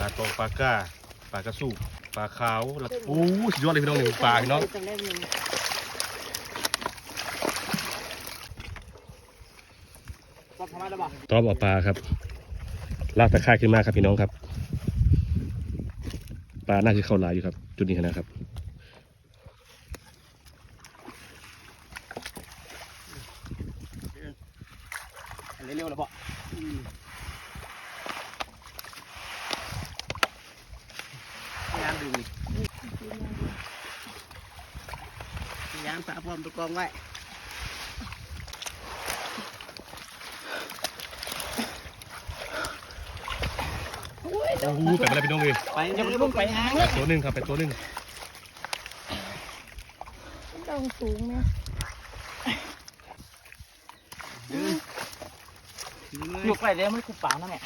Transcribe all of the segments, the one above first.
ปลาตองปลาก้าปลากระสูบปลาขาวแล้วโอ้สุดยอดเลยพี่น้องหนึ่งปลาพี่น้องจำได้หนึ่งก็ทำไมล่ะบ่ต้อมเอาปลาครับลากตะข่ายขึ้นมาครับพี่น้องครับ ปลาน่าจะเข้าหลายอยู่ครับ จุดนี้นะครับเร็วๆล่ะบ่ยามดึงยามสาพร้อมตะกองไว้โอ้โหไปไม่ได้พี่น้องเลยไปยังไม่ต้องไปหางเลยตัวหนึ่งครับไปตัวหนึ่งต้องสูงไหมยกไปเลยไม่คุบปากนะแม่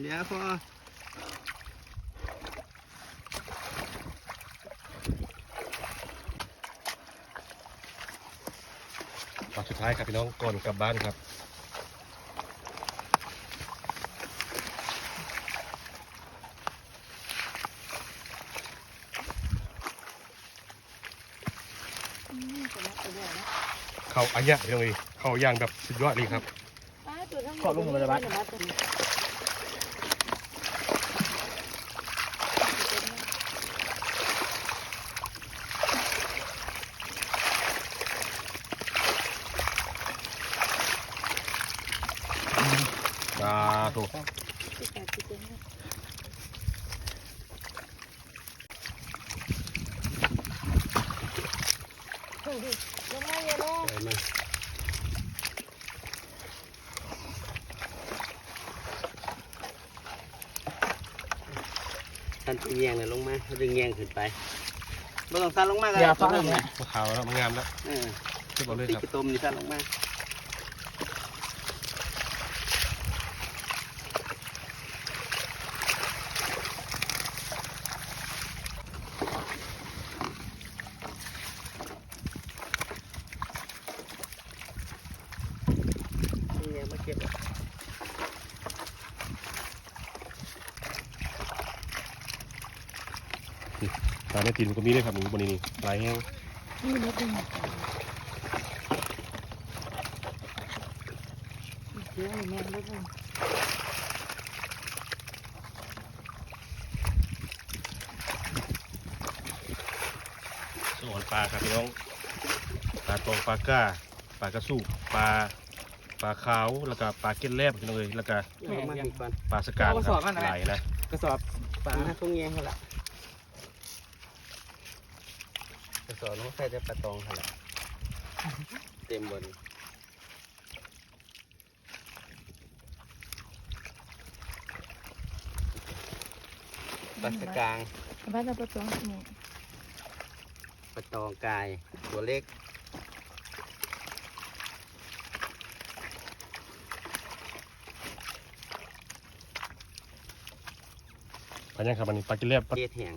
เดี๋ยวพอ ตอนสุดท้ายครับพี่น้องก่อนกลับบ้านครับเขาอันยะพี่น้องเลยเขาย่างแบบสุดยอดเลยครับป้าตัวทั้งหมดขอลงมาเลยบ้าง ปลาถูก สิบแปดสิบเจ็ดนะเฮ้ยลงมาอย่าล งท่านดึงแยงเลยลงมาดึงแยงขึ้นไปไม่ต้องสั่นลงมาอย่าฟังนะมะขาวแล้วมันงามแล้วเออเรียบร้อยเลยติดครับกระตุมนี่สั่นลงมาเนี่ยมาเก็บ ปลาในตีนมันก็มีด้วยครับหนูบนนี้นี่ปลาแห้งนี่รถดึงเดี๋ยวแม่รถดึงสวนปลาครับพี่น้องปลาตองปลาก้าปลากระสูบปลาปลาขาวแล้วก็ปลาเก็ดแลบพี่น้องเลยแล้วก็เอามาอีกก่อนปลาสกาครับหลายนะกระสอบฝาทุ่งแยงเขาละ กระสอบน้องใส่แต่ปลาตองเขาละเต็มบนปลาสกางบ้านเราประตูนี่ปลาตองกายตัวเล็กปลายังครับอันนี้ปลาเก็ดแลบปลาเกี๊ยแห้ง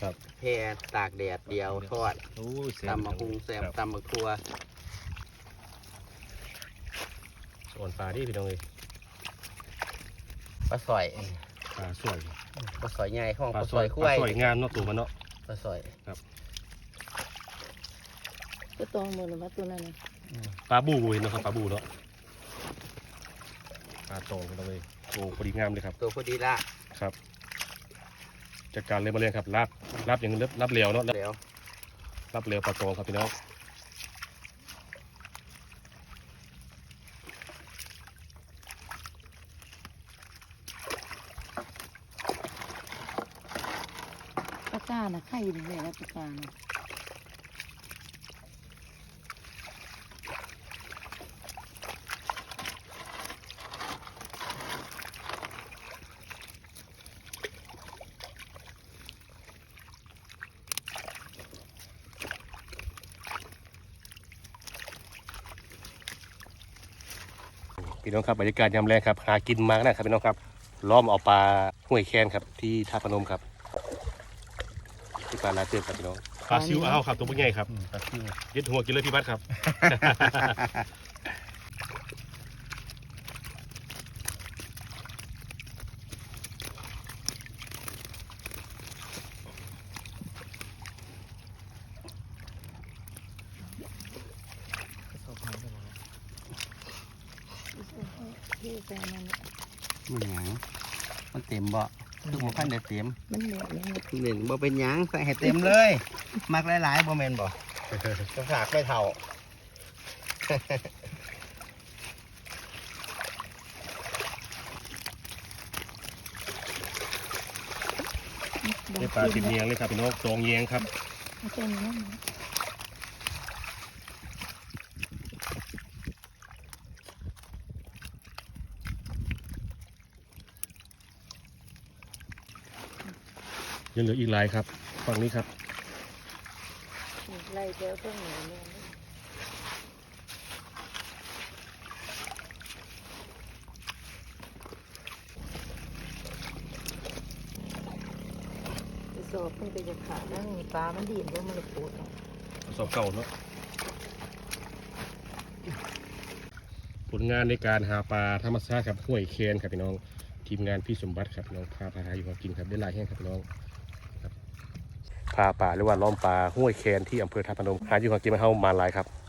ครับ แพร่ตากแดดเดียวทอดโอ้ยแซ่บตำมะฮุงแซมครับตำมะครัวสวนปลาที่พี่น้องเลยปลาสอยปลาสวยปลาสอยใหญ่ของปปลาลาสสวอยยปคุ้ลายสวยงามเนาะตัวมันเนาะ ปลาสอยก็ตองหมดเลยว่าตัวนั้นนะปลาบูเห็นเนาะครับปลาบูเนาะ ปลาโตพี่น้องเลยโอ้พอดีงามเลยครับ ตัวพอดีละครับ จัดการเลยมาเลยครับรับรับอย่างรับรับเร็วเนาะรับเรียวรับเร็วปลาโตครับพี่น้องปลาก้านะไข่อยู่ในแล้วปลาก้านะ พี่น้องครับบรรยากาศยามแรงครับหากินมากนะครับพี่น้องครับล้อมเอาปลาห้วยแคนครับ ที่ท่าพนมครับที่ปลาลาเตือนครับพี่น้องปลาซิวอ้าวครับตัวใหญ่ครับปลาซิวยึดหัวกินเลยพี่บัสครับ ที่ แฟนมันมันหยังมันเต็มบ่คือบ่คันได้เต็มมันเหนื่อยมันหนึ่งบ่เป็นหยังใส่ให้เต็มเลย มักหลายๆบ่แม่นบ่จะฝากไปเท่าได้ปลาติดเนียงเลยครับพี่น้องจองเยียงครับ เอาเป็นนั่น ยังเหลืออีกหลายครับ ฝั่งนี้ครับไล่เจอเพิ่งเหนื่อยเลยสอบเพิ่งไปจะขาดนั่งปลามันดีนเพราะมันเลยปวดสอบเก่าเนาะผลงานในการหาปลาธรรมชาติครับห้วยเคนครับพี่น้อง ทีมงานพี่สมบัติครับพี่น้องพาปลาหาอยู่หากินครับได้ลายแห้งครับพี่น้อง ครับพาปลาหรือว่าล้อมปลาห้วยแคนที่อำเภอท่าพนมหาอยู่หากินมาเข้ามาลายครับ